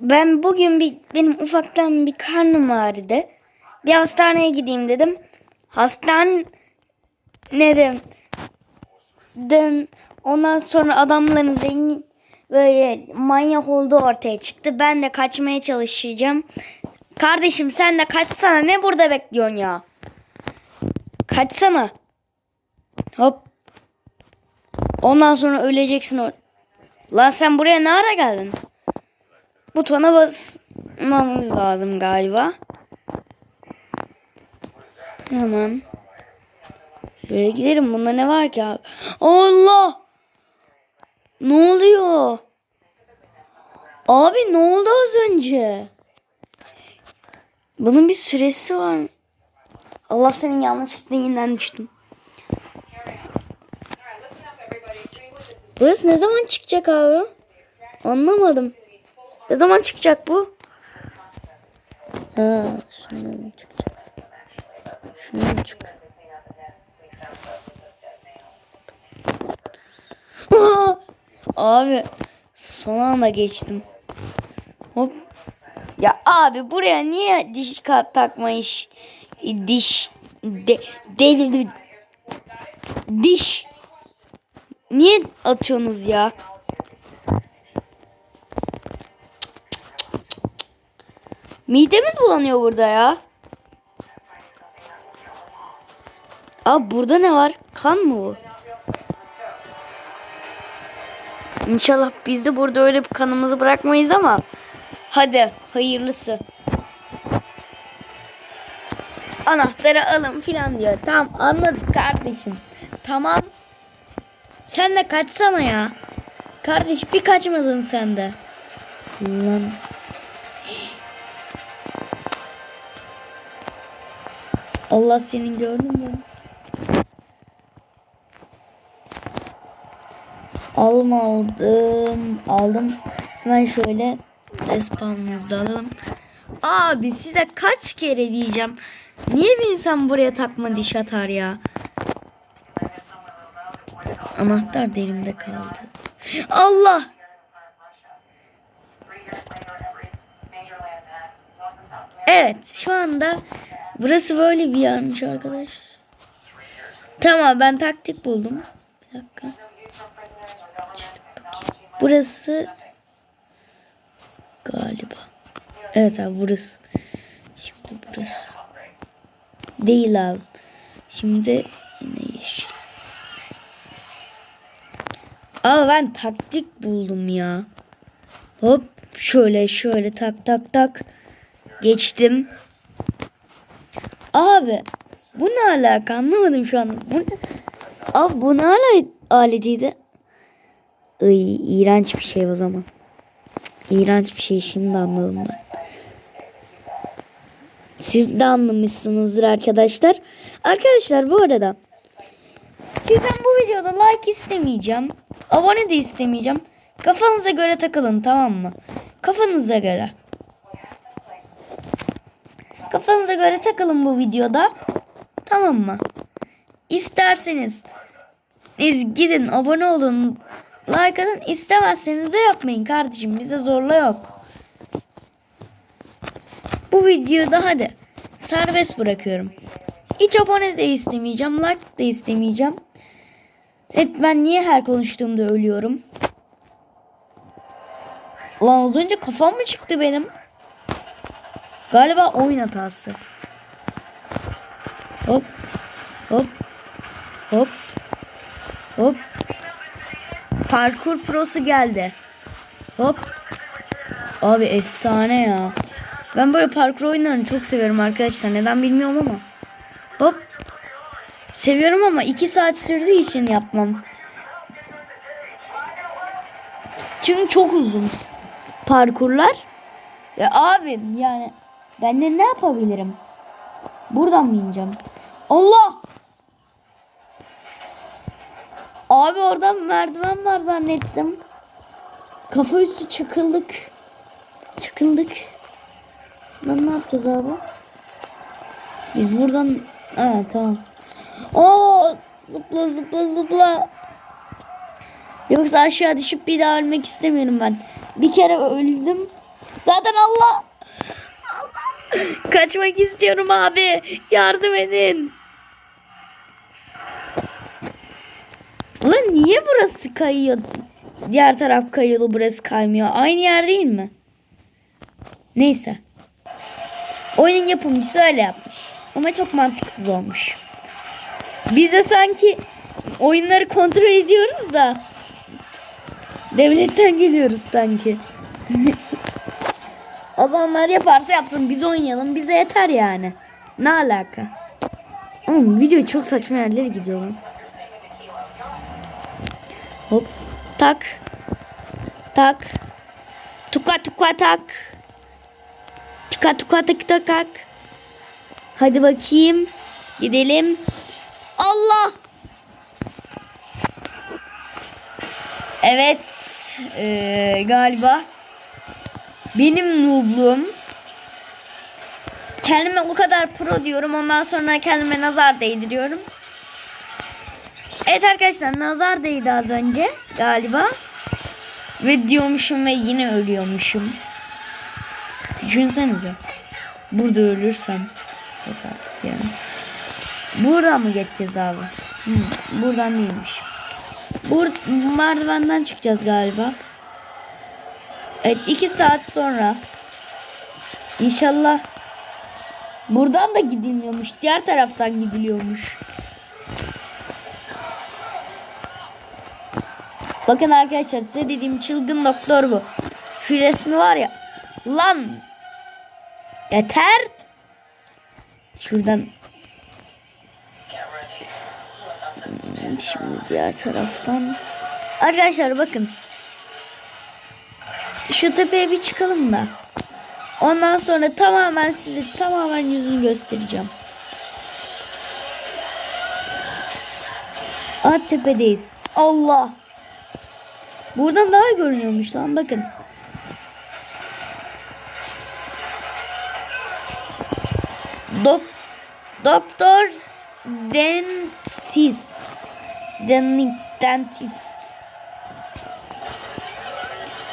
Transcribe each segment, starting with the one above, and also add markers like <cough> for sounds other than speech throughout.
Ben bugün bir benim ufaktan bir karnım ağrıdı. Bir hastaneye gideyim dedim. Hastane ne dedim. Den, ondan sonra adamların zengin böyle manyak olduğu ortaya çıktı. Ben de kaçmaya çalışacağım. Kardeşim sen de kaçsana. Ne burada bekliyorsun ya? Kaçsana. Hop. Ondan sonra öleceksin. Lan sen buraya ne ara geldin? Butona basmamız lazım galiba. Hemen. Şöyle gidelim. Bunda ne var ki abi? Allah! Ne oluyor? Abi ne oldu az önce? Bunun bir süresi var. Allah senin yanlışlıkla yeniden düştüm. Burası ne zaman çıkacak abi? Anlamadım. Ne zaman çıkacak bu? Ha, şundan çıkacak. Şundan çık. Abi son anda geçtim. Hop. Ya abi buraya niye diş kat takma iş diş de, de, diş niye atıyorsunuz ya? Midemi bulanıyor burada ya. Abi burada ne var? Kan mı bu? İnşallah biz de burada öyle bir kanımızı bırakmayız ama hadi hayırlısı. Anahtarı alın filan diyor. Tamam anladık kardeşim. Tamam. Sen de kaçsana ya. Kardeş bir kaçmadın sen de. Lan. Allah senin gördün mü? Alım aldım. Aldım. Hemen şöyle respawnımızı alalım. Abi size kaç kere diyeceğim. Niye bir insan buraya takma diş atar ya? Anahtar derimde kaldı. Allah! Evet şu anda burası böyle bir yermiş arkadaş. Tamam ben taktik buldum. Bir dakika. Burası galiba. Evet abi burası. Şimdi burası. Değil abi. Şimdi yine yeşil. Aa ben taktik buldum ya. Hop şöyle şöyle tak tak tak. Geçtim. Abi bu ne alaka anlamadım şu an. Bu ne? Abi bu ne ala aletiydi? Iy, iğrenç bir şey o zaman. Cık, İğrenç bir şey şimdi anladım ben. Siz de anlamışsınızdır arkadaşlar. Arkadaşlar bu arada sizden bu videoda like istemeyeceğim. Abone de istemeyeceğim. Kafanıza göre takılın tamam mı? Kafanıza göre. Kafanıza göre takılın bu videoda. Tamam mı? İsterseniz biz gidin abone olun. Like atın. istemezseniz de yapmayın kardeşim. Bize zorla yok. Bu videoda hadi serbest bırakıyorum. Hiç abone de istemeyeceğim. Like de istemeyeceğim. Evet ben niye her konuştuğumda ölüyorum? Lan az önce kafam mı çıktı benim? Galiba oyun hatası. Hop. Hop. Hop. Hop. Parkur prosu geldi. Hop. Abi efsane ya. Ben böyle parkur oyunlarını çok seviyorum arkadaşlar. Neden bilmiyorum ama. Hop. Seviyorum ama 2 saat sürdüğü için yapmam. Çünkü çok uzun parkurlar. Ve abi yani ben de ne yapabilirim? Buradan mı ineceğim? Allah! Abi oradan merdiven var zannettim. Kafa üstü çakıldık. Çakıldık. Lan ne yapacağız abi? Biz buradan... Ha tamam. Oo zıpla zıpla zıpla. Yoksa aşağı düşüp bir daha ölmek istemiyorum ben. Bir kere öldüm. Zaten Allah. Kaçmak istiyorum abi. Yardım edin. Ulan niye burası kayıyor? Diğer taraf kayıyor, burası kaymıyor. Aynı yer değil mi? Neyse. Oyunun yapımcısı öyle yapmış. Ama çok mantıksız olmuş. Biz de sanki oyunları kontrol ediyoruz da devletten geliyoruz sanki. <laughs> Adamlar yaparsa yapsın biz oynayalım bize yeter yani. Ne alaka? Oğlum video çok saçma yerlere gidiyor lan. Hop tak. Tak. Tuka tuka tak. Tuka tuka tak tak tak. Hadi bakayım. Gidelim. Allah! Evet eee, galiba benim noobluğum kendime o kadar pro diyorum ondan sonra kendime nazar değdiriyorum Evet arkadaşlar nazar değdi az önce galiba. Ve diyormuşum ve yine ölüyormuşum. Düşünsenize. Burada ölürsem. Yok artık yani. Buradan mı geçeceğiz abi? Hı, buradan değilmiş. Bur merdivenden çıkacağız galiba. Evet iki saat sonra. İnşallah. Buradan da gidilmiyormuş. Diğer taraftan gidiliyormuş. Bakın arkadaşlar size dediğim çılgın doktor bu. Şu resmi var ya. Lan. Yeter. Şuradan. Şimdi diğer taraftan. Arkadaşlar bakın. Şu tepeye bir çıkalım da. Ondan sonra tamamen size tamamen yüzünü göstereceğim. At tepedeyiz. Allah. Buradan daha görünüyormuş lan bakın. Dok Doktor Dentist. Den dentist.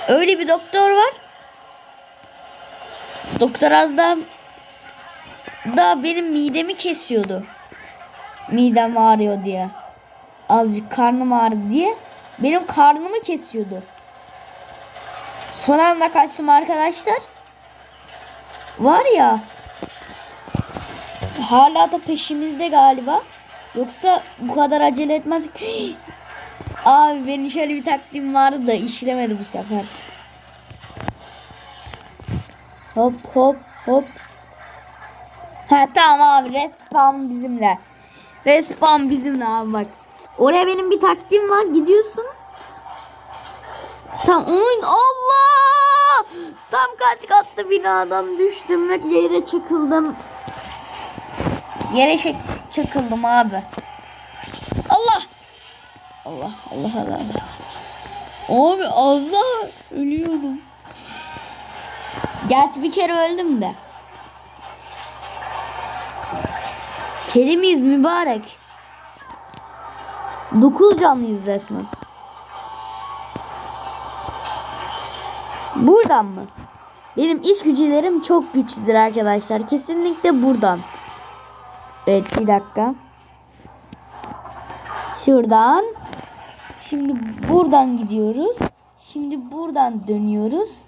Öyle bir doktor var. Doktor az daha da benim midemi kesiyordu. Midem ağrıyor diye. Azıcık karnım ağrıdı diye benim karnımı kesiyordu. Son anda kaçtım arkadaşlar. Var ya. Hala da peşimizde galiba. Yoksa bu kadar acele etmezdik. <gasps> Abi benim şöyle bir taktiğim vardı da işlemedi bu sefer. Hop hop hop. Ha tamam abi respawn bizimle. Respawn bizimle abi bak. Oraya benim bir taktiğim var. Gidiyorsun. Tam onun Allah! Tam kaç katlı binadan düştüm ve yere çakıldım. Yere çak- çakıldım abi. Allah! Allah Allah. Abi az daha ölüyordum. Gerçi bir kere öldüm de. Kedi miyiz mübarek? Dokuz canlıyız resmen. Buradan mı? Benim iş gücülerim çok güçlüdür arkadaşlar. Kesinlikle buradan. Evet bir dakika. Şuradan. Şimdi buradan gidiyoruz. Şimdi buradan dönüyoruz.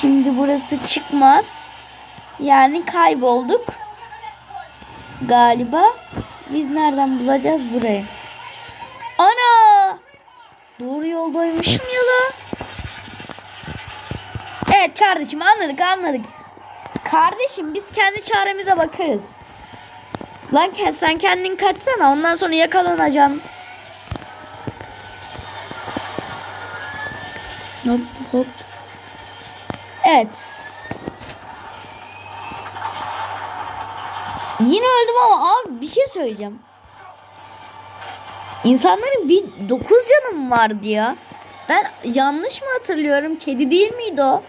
Şimdi burası çıkmaz. Yani kaybolduk. Galiba. Biz nereden bulacağız burayı? Ana! Doğru yoldaymışım ya la. Evet kardeşim anladık anladık. Kardeşim biz kendi çaremize bakarız. Lan sen kendin kaçsana ondan sonra yakalanacaksın. Hop. Evet. Yine öldüm ama abi bir şey söyleyeceğim. İnsanların bir 9 canım vardı ya. Ben yanlış mı hatırlıyorum? Kedi değil miydi o?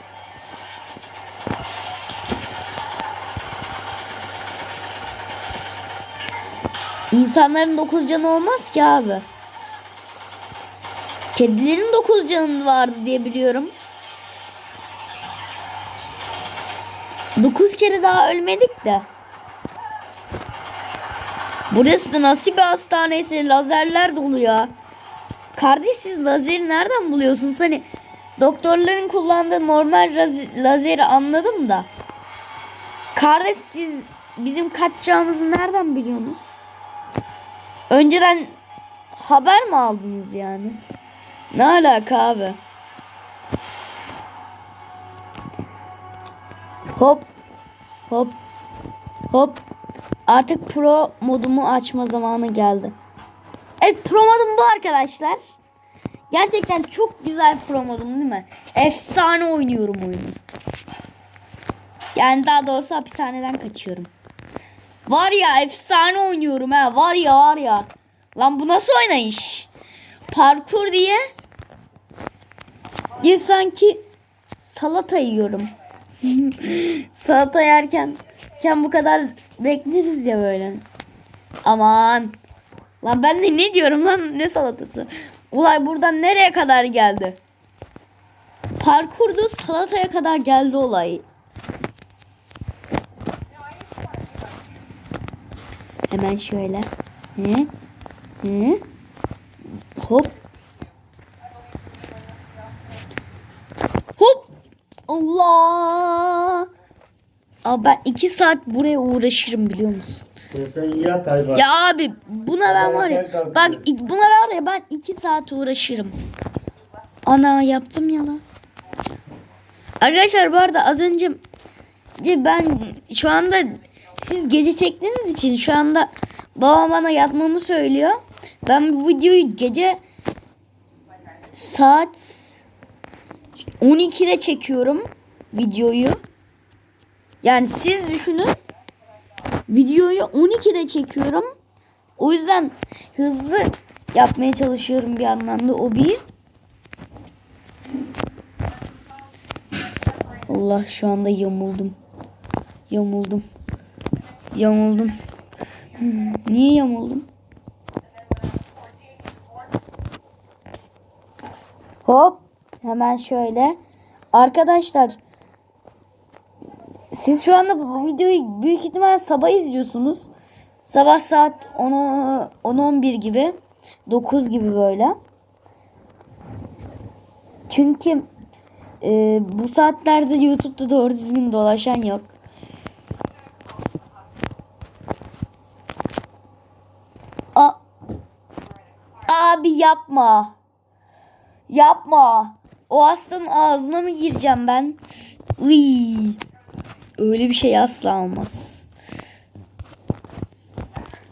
İnsanların 9 canı olmaz ki abi. Kedilerin 9 canı vardı diye biliyorum. Dokuz kere daha ölmedik de. Burası da nasıl bir hastanesi? Lazerler dolu ya. Kardeş siz lazeri nereden buluyorsunuz? Hani doktorların kullandığı normal lazeri anladım da. Kardeş siz bizim kaçacağımızı nereden biliyorsunuz? Önceden haber mi aldınız yani? Ne alaka abi? Hop. Hop. Hop. Artık pro modumu açma zamanı geldi. Evet pro modum bu arkadaşlar. Gerçekten çok güzel pro modum değil mi? Efsane oynuyorum oyunu. Yani daha doğrusu hapishaneden kaçıyorum. Var ya efsane oynuyorum ha. Var ya var ya. Lan bu nasıl oynayış? Parkur diye. Ya sanki salata yiyorum. <laughs> salata yerken ken bu kadar bekleriz ya böyle. Aman. Lan ben de ne diyorum lan ne salatası? Olay buradan nereye kadar geldi? Parkurdu salataya kadar geldi olay. Hemen şöyle. Hı? Hı? Hop. Allah. Abi ben iki saat buraya uğraşırım biliyor musun? İstersen yat hayvan. Ya abi buna ben var ya bak buna var ya ben iki saat uğraşırım. Ana yaptım ya lan. Arkadaşlar bu arada az önce ben şu anda siz gece çektiğiniz için şu anda babam bana yatmamı söylüyor. Ben bu videoyu gece saat 12'de çekiyorum videoyu. Yani siz düşünün videoyu 12'de çekiyorum. O yüzden hızlı yapmaya çalışıyorum bir yandan da obiyi. Allah şu anda yamuldum. Yamuldum. Yamuldum. Hmm, Niye yamuldum? Hop. Hemen şöyle. Arkadaşlar siz şu anda bu videoyu büyük ihtimal sabah izliyorsunuz. Sabah saat 10 10-11 gibi. 9 gibi böyle. Çünkü e, bu saatlerde YouTube'da doğru düzgün dolaşan yok. A Abi yapma. Yapma. O hastanın ağzına mı gireceğim ben? Iy. Öyle bir şey asla olmaz.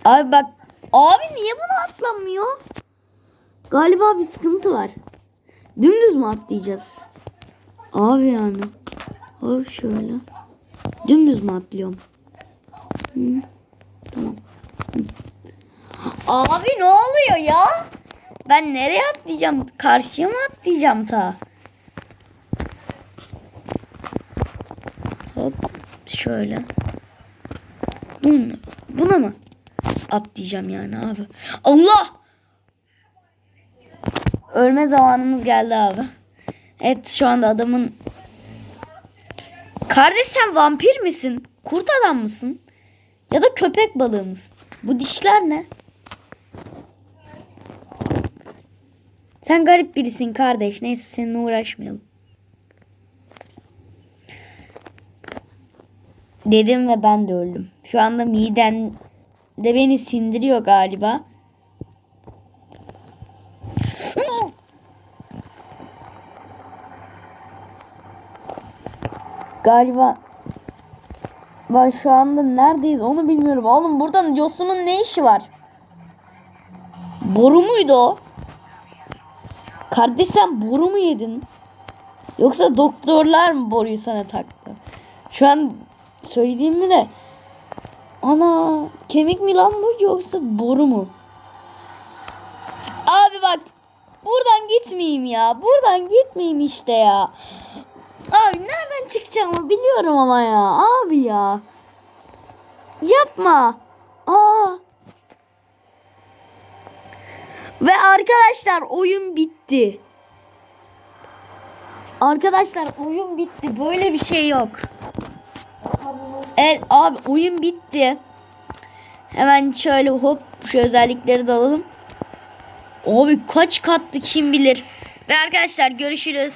Abi bak. Abi niye bunu atlamıyor? Galiba bir sıkıntı var. Dümdüz mü atlayacağız? Abi yani. Hop şöyle. Dümdüz mü atlıyorum? Hı. Tamam. Hı. Abi ne oluyor ya? Ben nereye atlayacağım? Karşıya mı atlayacağım ta? Hop şöyle. Bunu, buna mı? Atlayacağım yani abi. Allah! Ölme zamanımız geldi abi. Evet şu anda adamın... Kardeş sen vampir misin? Kurt adam mısın? Ya da köpek balığı mısın? Bu dişler ne? Sen garip birisin kardeş. Neyse seninle uğraşmayalım. Dedim ve ben de öldüm. Şu anda miden de beni sindiriyor galiba. Galiba ben şu anda neredeyiz onu bilmiyorum. Oğlum buradan Yosun'un ne işi var? Boru muydu o? Kardeş sen boru mu yedin? Yoksa doktorlar mı boruyu sana taktı? Şu an söylediğimi de ana kemik mi lan bu yoksa boru mu? Abi bak buradan gitmeyeyim ya. Buradan gitmeyeyim işte ya. Abi nereden çıkacağımı biliyorum ama ya. Abi ya. Yapma. Aa. Ve arkadaşlar oyun bitti. Arkadaşlar oyun bitti. Böyle bir şey yok. Evet abi oyun bitti. Hemen şöyle hop şu özellikleri de alalım. Abi kaç kattı kim bilir. Ve arkadaşlar görüşürüz.